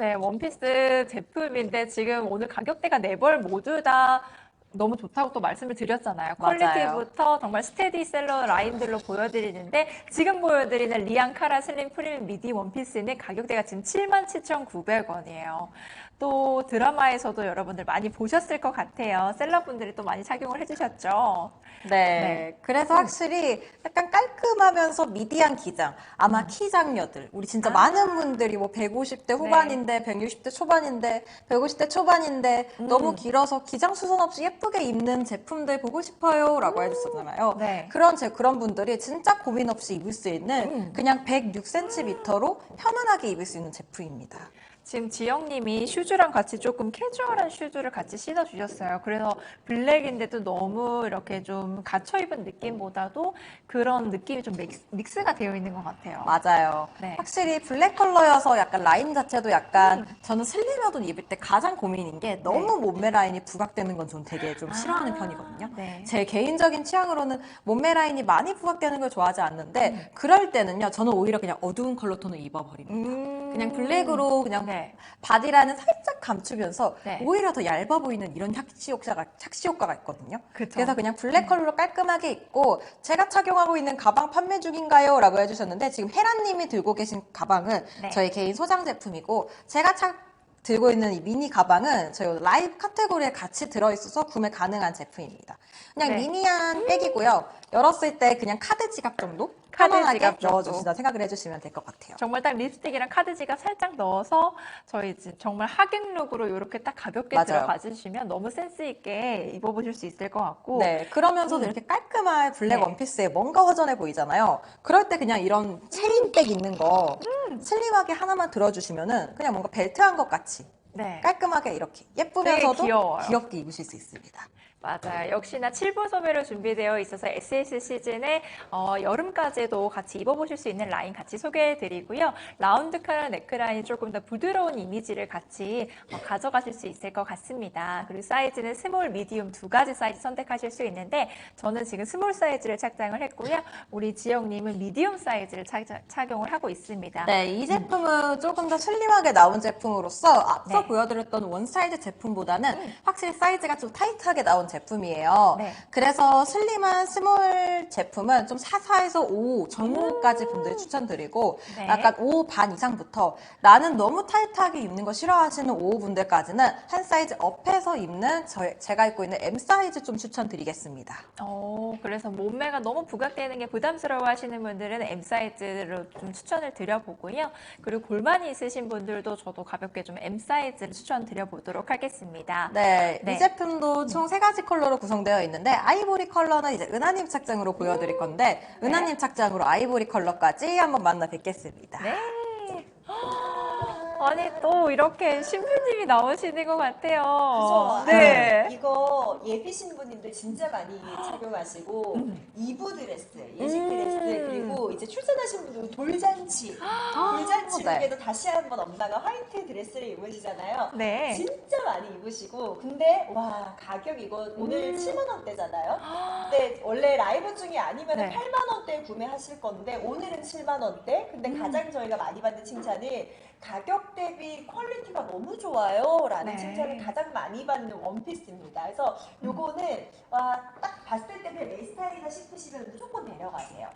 네, 원피스 제품인데 지금 오늘 가격대가 네 벌 모두 다 너무 좋다고 또 말씀을 드렸잖아요. 맞아요. 퀄리티부터 정말 스테디셀러 라인들로 보여드리는데 지금 보여드리는 리안 카라 슬림 프리미엄 미디 원피스는 가격대가 지금 77,900원이에요. 또 드라마에서도 여러분들 많이 보셨을 것 같아요. 셀러분들이 또 많이 착용을 해주셨죠. 네. 네. 그래서 확실히 약간 깔끔하면서 미디한 기장. 아마 키장녀들. 우리 진짜 아. 많은 분들이 뭐 150대 후반인데, 160대 초반인데, 150대 초반인데, 너무 길어서 기장 수선 없이 예쁘게 입는 제품들 보고 싶어요. 라고 해주셨잖아요. 네. 그런, 제, 그런 분들이 진짜 고민 없이 입을 수 있는 그냥 106cm로 편안하게 입을 수 있는 제품입니다. 지금 지영님이 슈즈랑 같이 조금 캐주얼한 슈즈를 같이 신어주셨어요. 그래서 블랙인데도 너무 이렇게 좀 갇혀 입은 느낌보다도 그런 느낌이 좀 믹스, 믹스가 되어 있는 것 같아요. 맞아요. 네. 확실히 블랙 컬러여서 약간 라인 자체도 약간 저는 슬림 하던 입을 때 가장 고민인 게 너무 몸매 라인이 부각되는 건전 되게 좀 싫어하는 아, 편이거든요. 네. 제 개인적인 취향으로는 몸매 라인이 많이 부각되는 걸 좋아하지 않는데 그럴 때는요 저는 오히려 그냥 어두운 컬러 톤을 입어버립니다. 음. 그냥 블랙으로 그냥 네. 바디라는 살짝 감추면서 네. 오히려 더 얇아 보이는 이런 착시 효과가 착시 효과가 있거든요. 그쵸. 그래서 그냥 블랙 컬러로 깔끔하게 입고 제가 착용하고 있는 가방 판매 중인가요?라고 해주셨는데 지금 헤라님이 들고 계신 가방은 네. 저희 개인 소장 제품이고 제가 착 들고 있는 이 미니 가방은 저희 라이브 카테고리에 같이 들어있어서 구매 가능한 제품입니다. 그냥 네. 미니한 백이고요. 열었을 때 그냥 카드 지갑 정도 카드 지갑 정도. 넣어주신다 생각을 해주시면 될 것 같아요. 정말 딱 립스틱이랑 카드 지갑 살짝 넣어서 저희 이제 정말 하객 룩으로 이렇게 딱 가볍게 맞아요. 들어가 주시면 너무 센스 있게 입어보실 수 있을 것 같고 네, 그러면서도 이렇게 깔끔한 블랙 네. 원피스에 뭔가 허전해 보이잖아요. 그럴 때 그냥 이런 체인백 있는 거 슬림하게 하나만 들어주시면은 그냥 뭔가 벨트한 것 같이 네. 깔끔하게 이렇게 예쁘면서도. 귀엽게 입으실 수 있습니다. 맞아요. 역시나 7부 소매로 준비되어 있어서 SS 시즌에 어, 여름까지도 같이 입어보실 수 있는 라인 같이 소개해드리고요. 라운드 카라 네크라인이 조금 더 부드러운 이미지를 같이 어, 가져가실 수 있을 것 같습니다. 그리고 사이즈는 스몰, 미디움 두 가지 사이즈 선택하실 수 있는데 저는 지금 스몰 사이즈를 착장을 했고요. 우리 지영님은 미디움 사이즈를 착- 착용을 하고 있습니다. 네, 이 제품은 조금 더 슬림하게 나온 제품으로서 앞서 네. 보여드렸던 원 사이즈 제품보다는 확실히 사이즈가 좀 타이트하게 나온 제품이에요. 네. 그래서 슬림한 스몰 제품은 좀 4, 4에서 5 정도까지 분들 추천드리고 네. 약간 5 반 이상부터 나는 너무 타이트하게 입는 거 싫어하시는 5 분들까지는 한 사이즈 업해서 입는 저, 제가 입고 있는 M 사이즈 좀 추천드리겠습니다. 어, 그래서 몸매가 너무 부각되는 게 부담스러워 하시는 분들은 M 사이즈로 좀 추천을 드려보고요. 그리고 골반이 있으신 분들도 저도 가볍게 좀 M 사이즈를 추천드려 보도록 하겠습니다. 네, 네. 이 제품도 총세 가지 컬러로 구성되어 있는데 아이보리 컬러는 이제 은하님 착장으로 보여드릴 건데 네. 은하님 착장으로 아이보리 컬러까지 한번 만나 뵙겠습니다. 네. 아니, 또 이렇게 신부님이 나오시는 것 같아요. 그래서 네. 이거 예비 신부님들 진짜 많이 착용하시고 이브 드레스, 예식 음. 드레스 그리고 이제 출산하신 분들은 돌잔치, 돌잔치 네. 중에도 다시 한번 엄마가 화이트 드레스를 입으시잖아요. 네. 진짜 많이 입으시고 근데 와 가격 이거 오늘 7만 원대잖아요. 근데 원래 라이브 중에 아니면 네. 은 8만 원대에 구매하실 건데 오늘은 7만 원대. 근데 가장 저희가 많이 받는 칭찬이 가격 대비 퀄리티가 너무 좋아요 라는 네. 칭찬을 가장 많이 받는 원피스입니다. 그래서 요거는 와, 딱 봤을 때 그냥 내 스타일이다 싶으시면 무조건 데려가세요.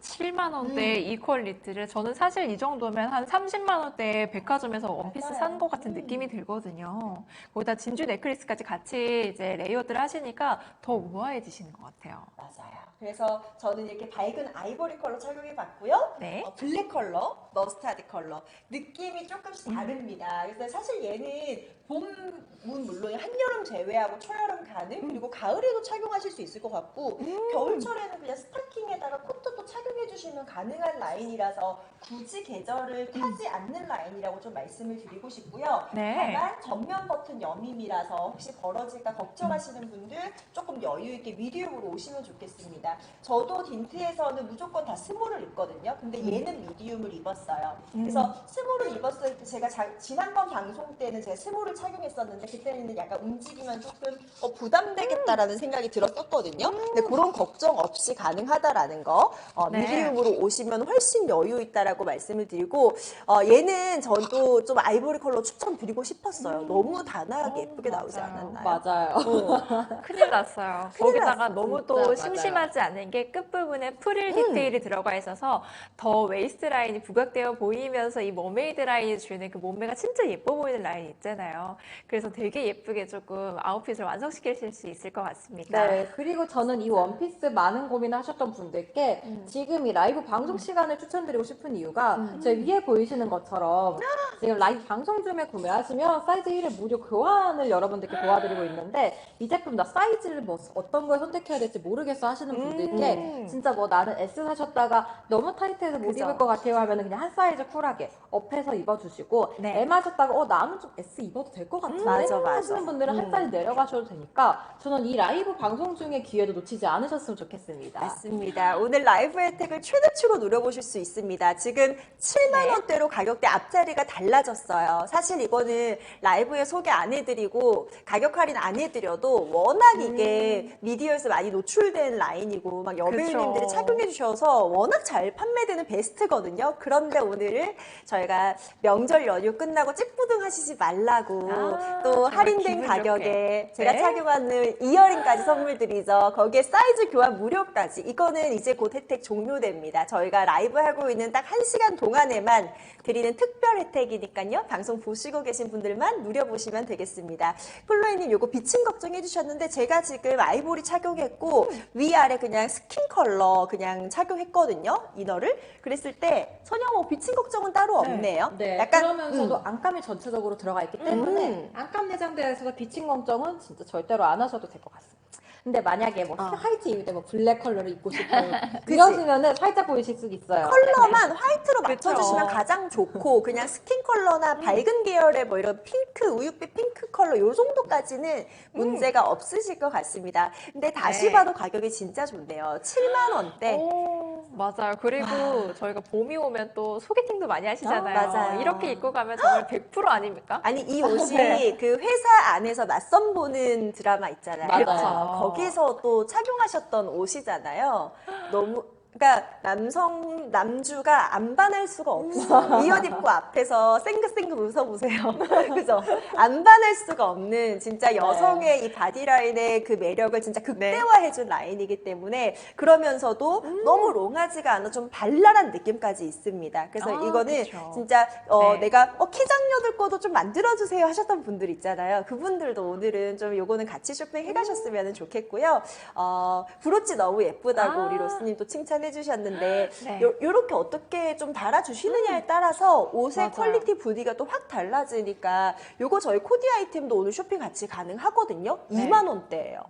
7만 원대 이 퀄리티를 저는 사실 이 정도면 한 30만 원대 백화점에서 원피스 맞아요. 산 것 같은 음. 느낌이 들거든요. 거기다 진주 넥클리스까지 같이 이제 레이어드를 하시니까 더 우아해지시는 것 같아요. 맞아요. 그래서 저는 이렇게 밝은 아이보리 컬러 착용해 봤고요. 네. 어, 블랙 컬러, 머스타드 컬러 느낌 이 조금씩 다릅니다. 그래서 사실 얘는 봄은 물론 한여름 제외하고 초여름 가능 그리고 가을에도 착용하실 수 있을 것 같고 겨울철에는 그냥 스타킹에다가 코트도 착용 해 주시면 가능한 라인이라서 굳이 계절을 타지 않는 라인이라고 좀 말씀을 드리고 싶고요. 네. 다만 전면 버튼 여밈이라서 혹시 벌어질까 걱정하시는 분들 조금 여유 있게 미디움으로 오시면 좋겠습니다. 저도 딘트에서는 무조건 다 스몰을 입거든요. 근데 얘는 미디움을 입었어요. 그래서 스몰을 입었을 때 제가 자- 지난번 방송 때는 제가 스몰을 착용했었는데 그때는 약간 움직이면 조금 어, 부담되겠다라는 생각이 들었었거든요. 근데 그런 걱정 없이 가능하다라는 거 어, 네. 미 디움으로 오시면 훨씬 여유 있다라고 말씀을 드리고 어, 얘는 저도 좀 아이보리 컬러 추천드리고 싶었어요. 너무 단아하게 예쁘게 나오지. 않았나요? 맞아요. 큰일 났어요. 큰일 거기다가 났어, 너무 진짜 또 맞아요. 심심하지 않은 게 끝부분에 프릴 음. 디테일이 들어가 있어서 더 웨이스트 라인이 부각되어 보이면서 이 머메이드 라인이 주는 그 몸매가 진짜 예뻐 보이는 라인 있잖아요. 그래서 되게 예쁘게 조금 아웃핏을 완성시키실 수 있을 것 같습니다. 네, 그리고 저는 이 원피스 많은 고민을 하셨던 분들께 지금 이라 이브 방송 시간을 추천드리고 싶은 이유가 제 위에 보이시는 것처럼 지금 라이브 방송 중에 구매하시면 사이즈 1을 무료 교환을 여러분들께 도와드리고 있는데 이 제품 나 사이즈를 뭐 어떤 걸 선택해야 될지 모르겠어 하시는 분들께 음. 진짜 뭐 나는 S 사셨다가 너무 타이트해서 못 그죠. 입을 것 같아요 하면 그냥 한 사이즈 쿨하게 업해서 입어주시고 네. M 하셨다가 어 나는 좀 S 입어도 될 것 같은데 맞아, 맞아. 하시는 분들은 한 음. 사이즈 내려가셔도 되니까 저는 이 라이브 방송 중에 기회도 놓치지 않으셨으면 좋겠습니다. 맞습니다. 오늘 라이브 혜택을 최대치로 누려보실 수 있습니다. 지금 7만 원대로 가격대 앞자리가 달라졌어요. 사실 이거는 라이브에 소개 안 해드리고 가격 할인 안 해드려도 워낙 이게 미디어에서 많이 노출된 라인이고 막 여배우님들이 그쵸. 착용해 주셔서 워낙 잘 판매되는 베스트거든요. 그런데 오늘은 저희가 명절 연휴 끝나고 찌뿌둥 하시지 말라고 아, 또 할인된 기분 가격에 좋게. 제가 네. 착용하는 이어링까지 선물 드리죠. 거기에 사이즈 교환 무료까지. 이거는 이제 곧 혜택 종료됩니다. 저희가 라이브 하고 있는 딱 한시간 동안에만 드리는 특별 혜택이니까요. 방송 보시고 계신 분들만 누려보시면 되겠습니다. 플로이님 요거 비침 걱정해 주셨는데 제가 지금 아이보리 착용했고 위아래 그냥 스킨 컬러 그냥 착용했거든요. 이너를. 그랬을 때 전혀 뭐 비침 걱정은 따로 없네요. 네, 약간 그러면서도 음. 안감이 전체적으로 들어가 있기 때문에 음. 안감 있어서 비친 걱정은 진짜 절대로 안 하셔도 될 것 같습니다. 근데 만약에 뭐 어. 화이트 입을 때 뭐 블랙 컬러를 입고 싶어요. 그러시면은 살짝 보이실 수 있어요. 컬러만 화이트로 그쵸. 맞춰주시면 가장 좋고 그냥 스킨 컬러나 밝은 계열의 뭐 이런 핑크 우윳빛 핑크 컬러 요 정도까지는 문제가 없으실 것 같습니다. 근데 다시 네. 봐도 가격이 진짜 좋네요. 7만 원대. 오, 맞아요. 그리고 저희가 봄이 오면 또 소개팅도 많이 하시잖아요. 어, 맞아요. 이렇게 입고 가면 정말 100% 아닙니까? 아니 이 옷이 네. 그 회사 안에서 맞선 보는 드라마 있잖아요. 맞아요. 거기 서 또 착용하셨던 옷이잖아요. 너무 그러니까 남성 남주가 안 반할 수가 없어. 이 옷 입고 앞에서 생긋생긋 웃어보세요. 그죠? 안 반할 수가 없는 진짜 여성의 이 바디라인의 그 매력을 진짜 극대화해준 라인이기 때문에 그러면서도 너무 롱하지가 않아 좀 발랄한 느낌까지 있습니다. 그래서 아, 이거는 그쵸. 진짜 어, 네. 내가 어, 키장녀들 거도 좀 만들어주세요 하셨던 분들 있잖아요. 그분들도 오늘은 좀 요거는 같이 쇼핑 해 가셨으면 좋겠고요. 어, 브로치 너무 예쁘다고 아. 우리 로스님 또 칭찬해 주셨는데 네. 요, 요렇게 어떻게 좀 달아주시느냐에 따라서 옷의 맞아요. 퀄리티 부디가 또 확 달라지니까 요거 저희 코디 아이템도 오늘 쇼핑 같이 가능하거든요. 네. 2만 원대예요.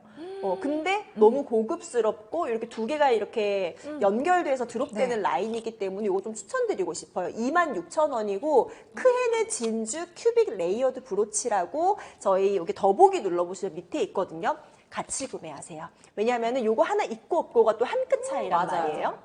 어, 근데 너무 고급스럽고 이렇게 두 개가 이렇게 연결돼서 드롭되는 라인이기 때문에 이거 좀 추천드리고 싶어요. 26,000원이고 크헤네 진주 큐빅 레이어드 브로치라고 저희 여기 더보기 눌러보시면 밑에 있거든요. 같이 구매하세요. 왜냐하면 요거 하나 있고 없고가 또 한 끗 차이란 맞아요. 말이에요.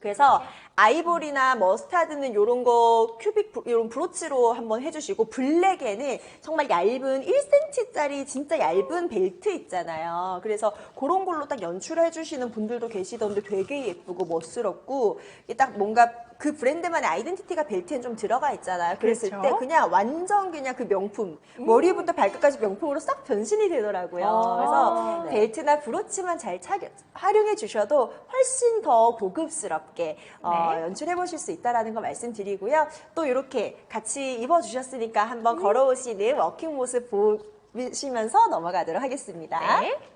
그래서 아이보리나 머스타드는 이런 거 큐빅 브- 이런 브로치로 한번 해주시고 블랙에는 정말 얇은 1cm짜리 진짜 얇은 벨트 있잖아요. 그래서 그런 걸로 딱 연출해 주시는 분들도 계시던데 되게 예쁘고 멋스럽고 이게 딱 뭔가 그 브랜드만의 아이덴티티가 벨트에 좀 들어가 있잖아요. 그랬을 그렇죠. 때 그냥 완전 그냥 그 명품 머리부터 발끝까지 명품으로 싹 변신이 되더라고요. 아, 그래서 네. 벨트나 브로치만 잘 착용, 활용해 주셔도 훨씬 더 고급스럽게 어, 네. 연출해 보실 수 있다라는 거 말씀드리고요. 또 이렇게 같이 입어 주셨으니까 한번 걸어오시는 워킹 모습 보시면서 넘어가도록 하겠습니다. 네.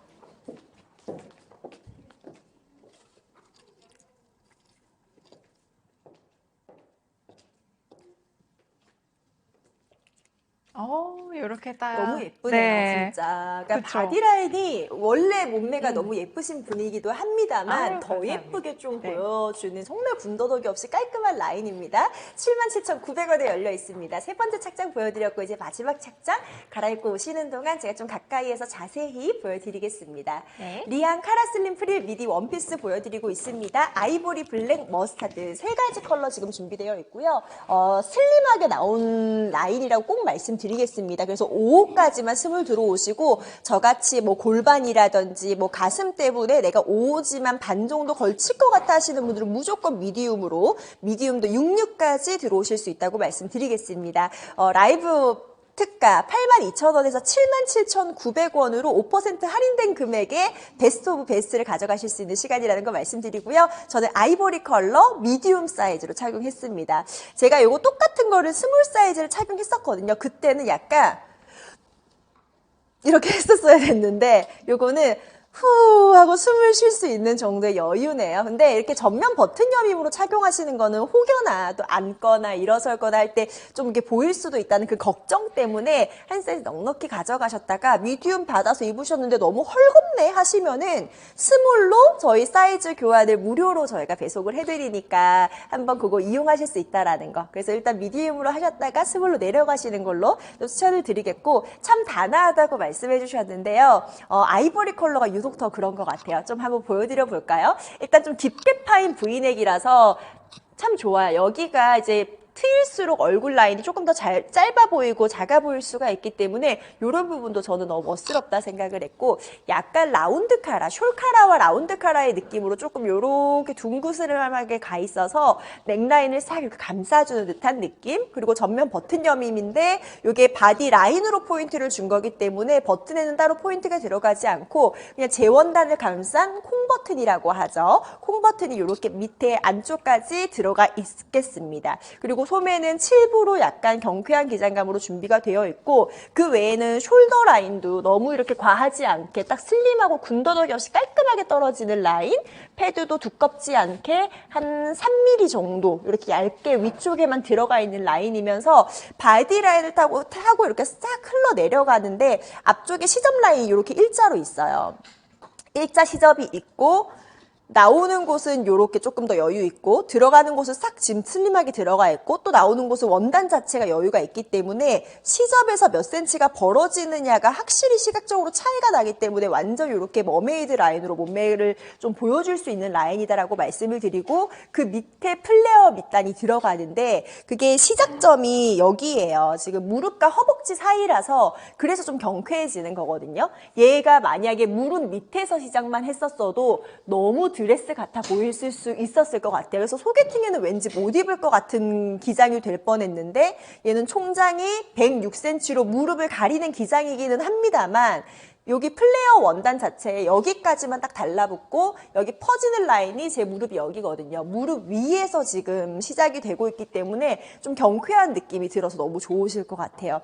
어, 이렇게 딱. 너무 예쁘네요, 네. 진짜. 그러니까 그쵸. 바디라인이 원래 몸매가 너무 예쁘신 분이기도 합니다만 아유, 더 감사합니다. 예쁘게 좀 네. 보여주는 정말 군더더기 없이 깔끔한 라인입니다. 77,900원에 열려 있습니다. 세 번째 착장 보여드렸고 이제 마지막 착장 갈아입고 오시는 동안 제가 좀 가까이에서 자세히 보여드리겠습니다. 네. 리안 카라슬림 프릴 미디 원피스 보여드리고 있습니다. 아이보리 블랙 머스타드 세 가지 컬러 지금 준비되어 있고요. 어, 슬림하게 나온 라인이라고 꼭 말씀드릴게요. 드리겠습니다. 그래서 5호까지만 스물 들어오시고 저같이 뭐 골반이라든지 뭐 가슴 때문에 내가 5호지만 반 정도 걸칠 것 같아 하시는 분들은 무조건 미디움으로 미디움도 66까지 들어오실 수 있다고 말씀드리겠습니다. 어, 라이브 특가 82,000원에서 77,900원으로 5% 할인된 금액에 베스트 오브 베스트를 가져가실 수 있는 시간이라는 거 말씀드리고요. 저는 아이보리 컬러 미디움 사이즈로 착용했습니다. 제가 요거 똑같은 거를 스몰 사이즈를 착용했었거든요. 그때는 약간 이렇게 했었어야 됐는데 요거는 후 하고 숨을 쉴 수 있는 정도의 여유네요. 근데 이렇게 전면 버튼 여밈으로 착용하시는 거는 혹여나 또 앉거나 일어설거나 할 때 좀 이렇게 보일 수도 있다는 그 걱정 때문에 한 사이즈 넉넉히 가져가셨다가 미디움 받아서 입으셨는데 너무 헐겁네 하시면은 스몰로 저희 사이즈 교환을 무료로 저희가 배송을 해드리니까 한번 그거 이용하실 수 있다라는 거. 그래서 일단 미디움으로 하셨다가 스몰로 내려가시는 걸로 좀 추천을 드리겠고 참 단아하다고 말씀해 주셨는데요. 어, 아이보리 컬러가 유독 더 그런 것 같아요. 좀 한번 보여드려 볼까요? 일단 좀 깊게 파인 브이넥이라서 참 좋아요. 여기가 이제 트일수록 얼굴 라인이 조금 더 잘, 짧아 보이고 작아 보일 수가 있기 때문에 이런 부분도 저는 너무 멋스럽다 생각을 했고 약간 라운드 카라, 숄 카라와 라운드 카라의 느낌으로 조금 요렇게 둥그스름하게 가 있어서 넥라인을 싹 이렇게 감싸주는 듯한 느낌 그리고 전면 버튼 여밈인데 이게 바디 라인으로 포인트를 준 거기 때문에 버튼에는 따로 포인트가 들어가지 않고 그냥 재원단을 감싼 콩 버튼이라고 하죠. 콩 버튼이 이렇게 밑에 안쪽까지 들어가 있겠습니다. 그리고 소매는 7부로 약간 경쾌한 기장감으로 준비가 되어 있고 그 외에는 숄더 라인도 너무 이렇게 과하지 않게 딱 슬림하고 군더더기 없이 깔끔하게 떨어지는 라인 패드도 두껍지 않게 한 3mm 정도 이렇게 얇게 위쪽에만 들어가 있는 라인이면서 바디 라인을 타고 타고 이렇게 싹 흘러 내려가는데 앞쪽에 시접 라인이 이렇게 일자로 있어요. 일자 시접이 있고 나오는 곳은 이렇게 조금 더 여유 있고 들어가는 곳은 싹 지금 슬림하게 들어가 있고 또 나오는 곳은 원단 자체가 여유가 있기 때문에 시접에서 몇 센치가 벌어지느냐가 확실히 시각적으로 차이가 나기 때문에 완전 이렇게 머메이드 라인으로 몸매를 좀 보여줄 수 있는 라인이다라고 말씀을 드리고 그 밑에 플레어 밑단이 들어가는데 그게 시작점이 여기예요. 지금 무릎과 허벅지 사이라서 그래서 좀 경쾌해지는 거거든요. 얘가 만약에 무릎 밑에서 시작만 했었어도 너무 드레스 같아 보일 수 있었을 것 같아요. 그래서 소개팅에는 왠지 못 입을 것 같은 기장이 될 뻔했는데 얘는 총장이 106cm로 무릎을 가리는 기장이기는 합니다만 여기 플레어 원단 자체에 여기까지만 딱 달라붙고 여기 퍼지는 라인이 제 무릎이 여기거든요. 무릎 위에서 지금 시작이 되고 있기 때문에 좀 경쾌한 느낌이 들어서 너무 좋으실 것 같아요.